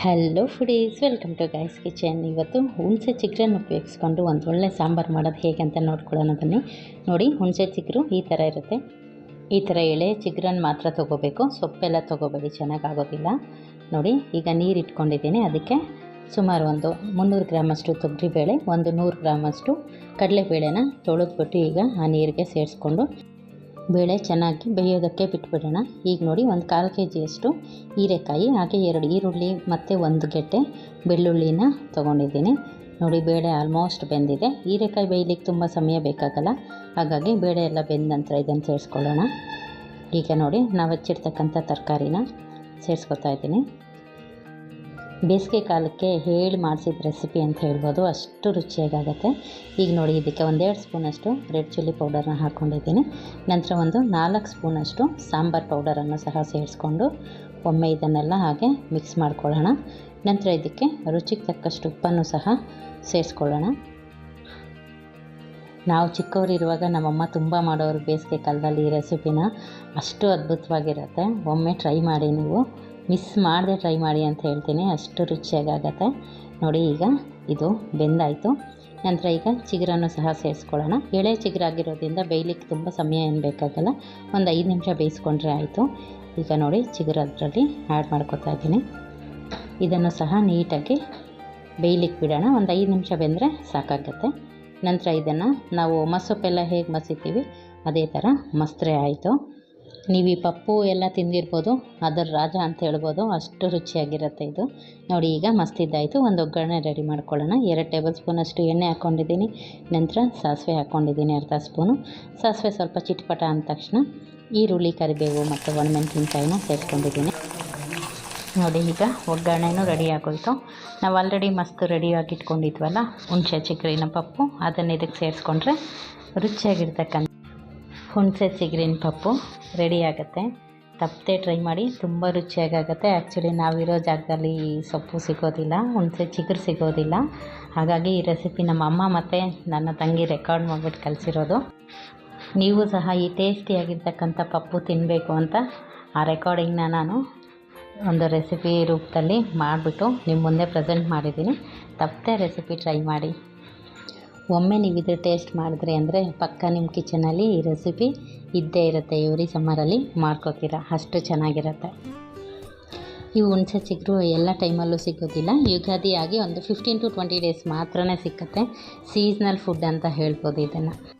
Hello foodies welcome to guys kitchen ಇವತ್ತು ಹುಣಸೆ ಚಿಗ್ರನ್ನು ಉಪಯೋಗಿಸ್ಕೊಂಡು ಒಂದು ಒಳ್ಳೆ ಸಾಂಬಾರು ಮಾಡೋದು ಹೇಗೆ ಅಂತ ನೋಡ್ಕೊಳ್ಳೋಣ ಬನ್ನಿ. ನೋಡಿ, ಹುಣಸೆ ಚಿಗ್ರು ಈ ಥರ ಇರುತ್ತೆ. ಈ ಥರ ಎಳೆ ಚಿಗ್ರನ್ನು ಮಾತ್ರ ತೊಗೋಬೇಕು. ಸೊಪ್ಪೆಲ್ಲ ತೊಗೋಬೇಡಿ, ಚೆನ್ನಾಗಾಗೋದಿಲ್ಲ. ನೋಡಿ, ಈಗ ನೀರು ಇಟ್ಕೊಂಡಿದ್ದೀನಿ. ಅದಕ್ಕೆ ಸುಮಾರು ಒಂದು ಮುನ್ನೂರು ಗ್ರಾಮಷ್ಟು ತೊಗರಿಬೇಳೆ, ಒಂದು ನೂರು ಗ್ರಾಮಷ್ಟು ಕಡಲೆಬೇಳೆನ ತೊಳೆದ್ಬಿಟ್ಟು ಈಗ ಆ ನೀರಿಗೆ ಸೇರಿಸ್ಕೊಂಡು ಬೇಳೆ ಚೆನ್ನಾಗಿ ಬೇಯೋದಕ್ಕೆ ಬಿಟ್ಬಿಡೋಣ. ಈಗ ನೋಡಿ ಒಂದು ಕಾಲು ಕೆ ಜಿಯಷ್ಟು ಹೀರೆಕಾಯಿ, ಹಾಗೆ ಎರಡು ಈರುಳ್ಳಿ, ಮತ್ತು ಒಂದು ಗೆಡ್ಡೆ ಬೆಳ್ಳುಳ್ಳಿನ ತೊಗೊಂಡಿದ್ದೀನಿ. ನೋಡಿ ಬೇಳೆ ಆಲ್ಮೋಸ್ಟ್ ಬೆಂದಿದೆ. ಹೀರೆಕಾಯಿ ಬೇಯಲಿಕ್ಕೆ ತುಂಬ ಸಮಯ ಬೇಕಾಗಲ್ಲ. ಹಾಗಾಗಿ ಬೇಳೆ ಎಲ್ಲ ಬೆಂದ ನಂತರ ಇದನ್ನು ಸೇರಿಸ್ಕೊಳ್ಳೋಣ. ಈಗ ನೋಡಿ ನಾವು ಹಚ್ಚಿರ್ತಕ್ಕಂಥ ತರಕಾರಿನ ಸೇರಿಸ್ಕೊತಾ ಇದ್ದೀನಿ. ಬೇಸಿಗೆ ಕಾಲಕ್ಕೆ ಹೇಳಿ ಮಾಡಿಸಿದ ರೆಸಿಪಿ ಅಂತ ಹೇಳ್ಬೋದು. ಅಷ್ಟು ರುಚಿಯಾಗುತ್ತೆ ಈಗ ನೋಡಿ, ಇದಕ್ಕೆ ಒಂದೆರಡು ಸ್ಪೂನಷ್ಟು ರೆಡ್ ಚಿಲ್ಲಿ ಪೌಡರ್ನ ಹಾಕ್ಕೊಂಡಿದ್ದೀನಿ ನಂತರ ಒಂದು ನಾಲ್ಕು ಸ್ಪೂನಷ್ಟು ಸಾಂಬಾರ್ ಪೌಡರನ್ನು ಸಹ ಸೇರಿಸ್ಕೊಂಡು ಒಮ್ಮೆ ಇದನ್ನೆಲ್ಲ ಹಾಗೆ ಮಿಕ್ಸ್ ಮಾಡ್ಕೊಳ್ಳೋಣ. ನಂತರ ಇದಕ್ಕೆ ರುಚಿಗೆ ತಕ್ಕಷ್ಟು ಉಪ್ಪನ್ನು ಸಹ ಸೇರಿಸ್ಕೊಳ್ಳೋಣ. ನಾವು ಚಿಕ್ಕವರಿರುವಾಗ ನಮ್ಮಮ್ಮ ತುಂಬ ಮಾಡೋರು ಬೇಸಿಗೆ ಕಾಲದಲ್ಲಿ ಈ ರೆಸಿಪಿನ. ಅಷ್ಟು ಅದ್ಭುತವಾಗಿರುತ್ತೆ. ಒಮ್ಮೆ ಟ್ರೈ ಮಾಡಿ ನೀವು. ಮಿಸ್ ಮಾಡದೆ ಟ್ರೈ ಮಾಡಿ ಅಂತ ಹೇಳ್ತೀನಿ. ಅಷ್ಟು ರುಚಿಯಾಗತ್ತೆ ನೋಡಿ ಈಗ ಇದು ಬೆಂದಾಯಿತು. ನಂತರ ಈಗ ಚಿಗುರನ್ನು ಸಹ ಸೇರಿಸ್ಕೊಳ್ಳೋಣ. ಎಳೆ ಚಿಗುರಾಗಿರೋದ್ರಿಂದ ಬೇಯಲಿಕ್ಕೆ ತುಂಬ ಸಮಯ ಏನು ಬೇಕಾಗಲ್ಲ. ಒಂದು ಐದು ನಿಮಿಷ ಬೇಯಿಸ್ಕೊಂಡ್ರೆ ಆಯಿತು. ಈಗ ನೋಡಿ ಚಿಗುರು ಅದರಲ್ಲಿ ಆ್ಯಡ್ ಮಾಡ್ಕೊತಾ ಇದ್ದೀನಿ. ಇದನ್ನು ಸಹ ನೀಟಾಗಿ ಬೇಯಲಿಕ್ಕೆ ಬಿಡೋಣ. ಒಂದು ಐದು ನಿಮಿಷ ಬೆಂದರೆ ಸಾಕಾಗತ್ತೆ. ನಂತರ ಇದನ್ನು ನಾವು ಮಸೊಪ್ಪೆಲ್ಲ ಹೇಗೆ ಮಸಿತೀವಿ, ಅದೇ ಥರ ಮಸ್ತ್ರೆ ಆಯಿತು. ನೀವು ಈ ಪಪ್ಪು ಎಲ್ಲ ತಿಂದಿರ್ಬೋದು, ಅದರ ರಾಜ ಅಂತ ಹೇಳ್ಬೋದು, ಅಷ್ಟು ರುಚಿಯಾಗಿರುತ್ತೆ ಇದು. ನೋಡಿ, ಈಗ ಮಸ್ತಿದ್ದಾಯಿತು ಒಂದು ಒಗ್ಗರಣೆ ರೆಡಿ ಮಾಡ್ಕೊಳ್ಳೋಣ. ಎರಡು ಟೇಬಲ್ ಸ್ಪೂನಷ್ಟು ಎಣ್ಣೆ ಹಾಕ್ಕೊಂಡಿದ್ದೀನಿ ನಂತರ ಸಾಸಿವೆ ಹಾಕ್ಕೊಂಡಿದ್ದೀನಿ ಅರ್ಧ ಸ್ಪೂನು ಸಾಸಿವೆ ಸ್ವಲ್ಪ ಚಿಟ್ಪಟ ಅಂದ ತಕ್ಷಣ ಈರುಳ್ಳಿ, ಕರಿಬೇವು ಮತ್ತು ಒಣಮೆಣಸಿನ್ಕಾಯಿನ ಸೇರಿಸ್ಕೊಂಡಿದ್ದೀನಿ ನೋಡಿ, ಈಗ ಒಗ್ಗರಣೆನೂ ರೆಡಿ ಆಗೋಯ್ತು. ನಾವು ಆಲ್ರೆಡಿ ಮಸ್ತ್ ರೆಡಿಯಾಗಿ ಇಟ್ಕೊಂಡಿದ್ವಲ್ಲ ಹುಣಸೆ ಚಿಕ್ಕರಿನ ಪಪ್ಪು, ಅದನ್ನು ಇದಕ್ಕೆ ಸೇರಿಸ್ಕೊಂಡ್ರೆ ರುಚಿಯಾಗಿರ್ತಕ್ಕಂಥ ಹುಣಸೆ ಚಿಗ್ರಿನ ಪಪ್ಪು ರೆಡಿ ಆಗುತ್ತೆ. ತಪ್ಪದೆ ಟ್ರೈ ಮಾಡಿ ತುಂಬ ರುಚಿಯಾಗುತ್ತೆ ಆ್ಯಕ್ಚುಲಿ ನಾವಿರೋ ಜಾಗದಲ್ಲಿ ಸೊಪ್ಪು ಸಿಗೋದಿಲ್ಲ, ಹುಣಸೆ ಚಿಗುರು ಸಿಗೋದಿಲ್ಲ. ಹಾಗಾಗಿ ಈ ರೆಸಿಪಿ ನಮ್ಮ ಅಮ್ಮ ಮತ್ತು ನನ್ನ ತಂಗಿ ರೆಕಾರ್ಡ್ ಮಾಡಿಬಿಟ್ಟು ಕಲಿಸಿರೋದು. ನೀವು ಸಹ ಈ ಟೇಸ್ಟಿಯಾಗಿರ್ತಕ್ಕಂಥ ಪಪ್ಪು ತಿನ್ನಬೇಕು ಅಂತ ಆ ರೆಕಾರ್ಡಿಂಗ್ನ ನಾನು ಒಂದು ರೆಸಿಪಿ ರೂಪದಲ್ಲಿ ಮಾಡಿಬಿಟ್ಟು ನಿಮ್ಮ ಮುಂದೆ ಪ್ರೆಸೆಂಟ್ ಮಾಡಿದ್ದೀನಿ. ತಪ್ಪದೆ ರೆಸಿಪಿ ಟ್ರೈ ಮಾಡಿ. ಒಮ್ಮೆ ನೀವು ಇದು ಟೇಸ್ಟ್ ಮಾಡಿದ್ರಿ ಅಂದರೆ ಪಕ್ಕ ನಿಮ್ಮ ಕಿಚನಲ್ಲಿ ಈ ರೆಸಿಪಿ ಇದ್ದೇ ಇರುತ್ತೆ ಇವ್ರಿ ಸಮ್ಮರಲ್ಲಿ ಮಾಡ್ಕೋತೀರ? ಅಷ್ಟು ಚೆನ್ನಾಗಿರುತ್ತೆ. ಈ ಹುಣಸೆ ಚಿಗುರು ಎಲ್ಲ ಟೈಮಲ್ಲೂ ಸಿಗೋದಿಲ್ಲ. ಯುಗಾದಿ ಆಗಿ ಒಂದು ಫಿಫ್ಟೀನ್ ಟು ಟ್ವೆಂಟಿ ಡೇಸ್ ಮಾತ್ರನೇ ಸಿಕ್ಕತ್ತೆ. ಸೀಸ್ನಲ್ ಫುಡ್ ಅಂತ ಹೇಳ್ಬೋದು ಇದನ್ನು.